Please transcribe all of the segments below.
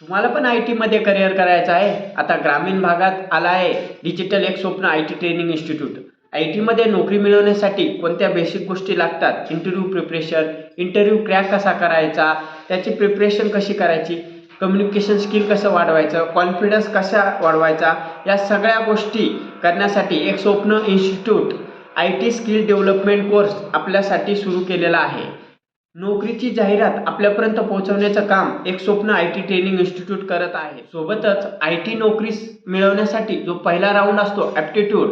तुम्हाला पण आय टीमध्ये करिअर करायचं आहे. आता ग्रामीण भागात आला आहे. डिजिटल एक स्वप्न I T training institute I टीमध्ये नोकरी मिळवण्यासाठी कोणत्या बेसिक गोष्टी लागतात? इंटरव्ह्यू प्रिपरेशन इंटरव्ह्यू क्रॅक कसा करायचा? त्याची प्रिपरेशन कशी करायची? कम्युनिकेशन स्किल कसं वाढवायचं? कॉन्फिडन्स कसा वाढवायचा? या सगळ्या गोष्टी करण्यासाठी एक स्वप्न institute I T skill development course आपल्यासाठी सुरू केलेला आहे. नोकरीची जाहिरात आपल्यापर्यंत पोहोचवण्याचं काम एक स्वप्न आय टी ट्रेनिंग इन्स्टिट्यूट करत आहे. सोबतच आय टी नोकरी मिळवण्यासाठी जो पहिला राऊंड असतो ॲप्टिट्यूड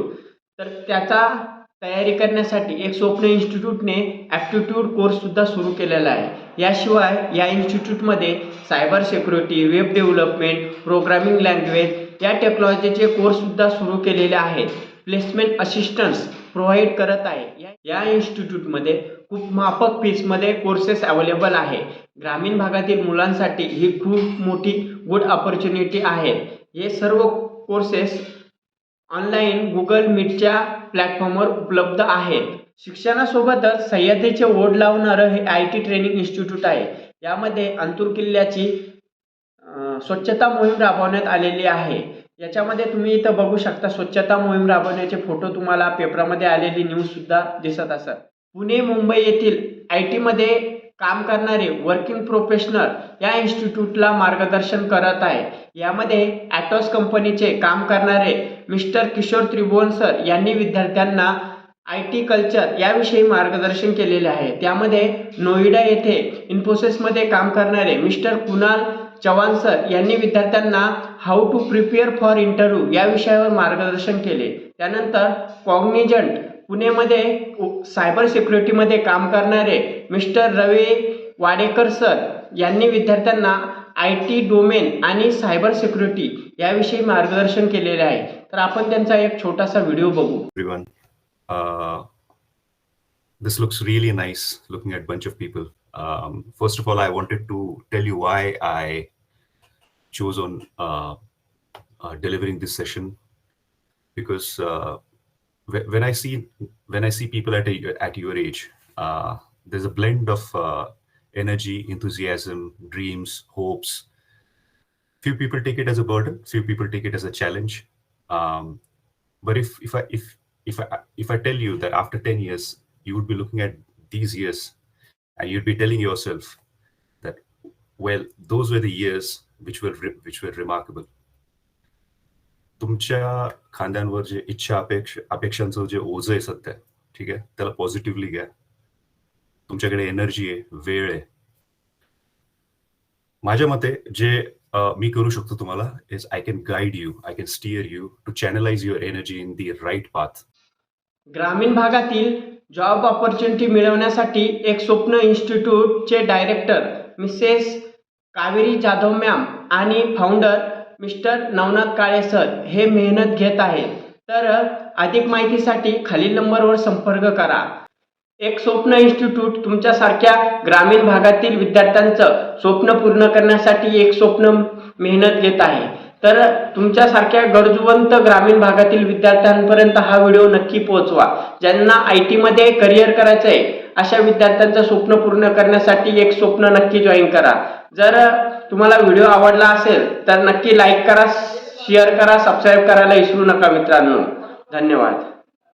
तर त्याचा तयारी करण्यासाठी एक स्वप्न इन्स्टिट्यूटने ॲप्टिट्यूड कोर्ससुद्धा सुरू केलेला आहे. याशिवाय या इन्स्टिट्यूटमध्ये cyber security web development programming language या टेक्नॉलॉजीचे कोर्ससुद्धा सुरू केलेले आहेत प्लेसमेंट असिस्टन्स प्रोव्हाइड करत आहे. या- या इन्स्टिट्यूटमध्ये खूप माफक फीसमध्ये कोर्सेस अवेलेबल आहे. ग्रामीण भागातील मुलांसाठी ही खूप मोठी गुड ऑपॉर्च्युनिटी आहे. हे सर्व कोर्सेस ऑनलाईन गुगल मीटच्या प्लॅटफॉर्मवर उपलब्ध आहेत. शिक्षणासोबतच सह्याद्रीचे ओढ लावणारं हे आय टी ट्रेनिंग इन्स्टिट्यूट आहे. यामध्ये अंतूर किल्ल्याची स्वच्छता मोहीम राबवण्यात आलेली आहे. याच्यामध्ये तुम्ही इथं बघू शकता स्वच्छता मोहीम राबवण्याचे फोटो तुम्हाला पेपरामध्ये आलेली न्यूजसुद्धा दिसत असत. पुणे मुंबई येथील आय टीमध्ये काम करणारे वर्किंग प्रोफेशनल या इन्स्टिट्यूटला मार्गदर्शन करत आहे. यामध्ये ॲटॉस कंपनीचे काम करणारे मिस्टर किशोर त्रिभुवन सर यांनी विद्यार्थ्यांना आय टी कल्चर याविषयी मार्गदर्शन केलेले आहे. त्यामध्ये नोईडा येथे इन्फोसिसमध्ये काम करणारे मिस्टर कुणाल चव्हाण सर यांनी विद्यार्थ्यांना how to prepare for interview या विषयावर मार्गदर्शन केले. त्यानंतर कॉग्निजंट पुणेमध्ये सायबर सिक्युरिटीमध्ये काम करणारे मिस्टर रवी वाडेकर सर यांनी विद्यार्थ्यांना आय टी डोमेन आणि सायबर सिक्युरिटी याविषयी मार्गदर्शन केलेले आहे. तर आपण त्यांचा एक छोटासा व्हिडिओ बघू. This looks really nice looking at bunch of people first of all I wanted to tell you why I choose on delivering this session because when I see when I see people at a, at your age, uh, there's a blend of uh, energy, enthusiasm, dreams, hopes. Few people take it as a burden. Few people take it as a challenge. Um, but if if I if if I if I tell you that after 10 years you would be looking at these years and you'd be telling yourself that well those were the years which were re- which were remarkable तुमच्या खांद्यांवर जे इच्छा अपेक्षा अपेक्षांचं जे ओझं आहे सध्या ठीक आहे? त्याला पॉझिटिव्हली घ्या. तुमच्याकडे एनर्जी आहे वेळ आहे. माझ्या मते जे मी करू शकतो तुम्हाला is I can guide you I can steer you to channelize your energy in the right path ग्रामीण भागातील जॉब ऑपॉर्च्युनिटी मिळवण्यासाठी एक स्वप्न इन्स्टिट्यूटचे director Mrs Kaveri Jadhav ma'am आणि founder Mister Navnath Kale sir हे मेहनत घेत आहेत. तर अधिक माहितीसाठी खालील नंबरवर संपर्क करा. एक स्वप्न इन्स्टिट्यूट तुमच्यासारख्या ग्रामीण भागातील विद्यार्थ्यांचं स्वप्न पूर्ण करण्यासाठी एक स्वप्न मेहनत घेत आहे. तर तुमच्यासारख्या गरजवंत ग्रामीण भागातील विद्यार्थ्यांपर्यंत हा व्हिडिओ नक्की पोहोचवा. ज्यांना आय टीमध्ये करिअर करायचं आहे अशा विद्यार्थ्यांचं स्वप्न पूर्ण करण्यासाठी एक स्वप्न नक्की जॉईन करा. जर तुम्हाला व्हिडिओ आवडला असेल तर नक्की लाईक करा शेअर करा सबस्क्राईब करायला विसरू नका मित्रांनो. धन्यवाद.